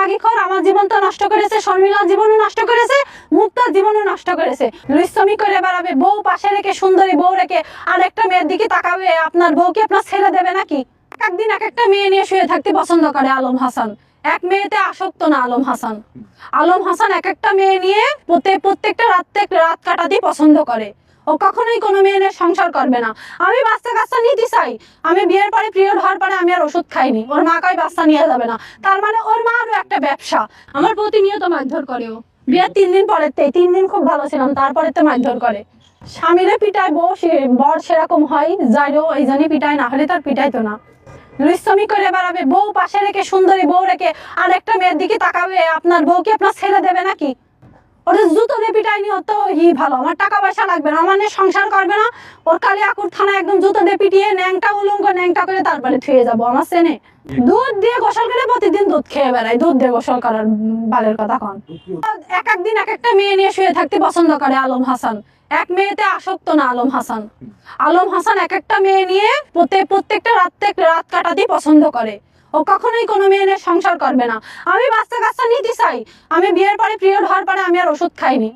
মাগিখর আমার জীবন তো নষ্ট করেছে, শর্মিলার জীবনও নষ্ট করেছে, মুক্তার জীবনও নষ্ট করেছে। লুইসমি করে বেড়াবে বউ পাশে রেখে, সুন্দরী বউ রেখে আর একটা মেয়ের দিকে তাকাবে, আপনার বউকে আপনার ছেড়ে দেবে নাকি? এক একদিন এক একটা মেয়ে নিয়ে শুয়ে থাকতে পছন্দ করে আলম হাসান। এক মেয়েতে আসক্ত না আলম হাসান। আলম হাসান এক একটা মেয়ে নিয়ে প্রত্যেক প্রত্যেকটা রাত রাত কাটাতে পছন্দ করে। ও কখনোই কোনো মেয়ে সংসার করবে না। আমি বাচ্চা কাচ্চা নিতে চাই। আমি বিয়ের পরে পিরিয়ড হওয়ার পরে আমি আর ওষুধ খাইনি। ওর মা কয়, বাচ্চা নিয়ে যাবে না। তার মানে ওর মা আরও একটা ব্যবসা। আমার প্রতিনিয়ত মারধর করে ও। বিয়ের তিন দিন পরের তিন দিন খুব ভালো ছিলাম তারপরে তো মারধর করে। স্বামীরে পিটায় বউ বর সেরকম হয় যাইরও এই জন্যই পিটায়, না হলে তার পিটাইতো না। লুইসমি করে বেড়াবে। বউ পাশে রেখে, সুন্দরী বউ রেখে আর একটা মেয়ের দিকে তাকাবে। আপনার বউকে আপনার ছেড়ে দেবে নাকি? ওটা জুতো দিয়ে পিটাইনি অত ই ভালো, আমার টাকা পয়সা লাগবে না, আমার সংসার করবে না। ওর কালিয়াকুর থানা একদম জুতো দিয়ে পিটিয়ে ন্যাংটা, উলুঙ্গ ন্যাংটা করে তারপরে থুয়ে যাব আমার সেনে। দুধ দিয়ে গোসল করে প্রতিদিন দুধ খেয়ে বেড়াই, দুধ দিয়ে গোসল করার বালের কথা কন। এক এক দিন এক একটা মেয়ে নিয়ে শুয়ে থাকতে পছন্দ করে আলম হাসান। এক মেয়েতে আসক্ত না আলম হাসান। আলম হাসান এক একটা মেয়ে নিয়ে প্রত্যেক প্রত্যেকটা রাত রাত কাটাতে পছন্দ করে। ও কখনোই কোনো মেয়ে নিয়ে সংসার করবে না। আমি বাচ্চা কাচ্চা নিতে চাই। আমি বিয়ের পরে পিরিয়ড হওয়ার পরে আমি আর ওষুধ খাইনি।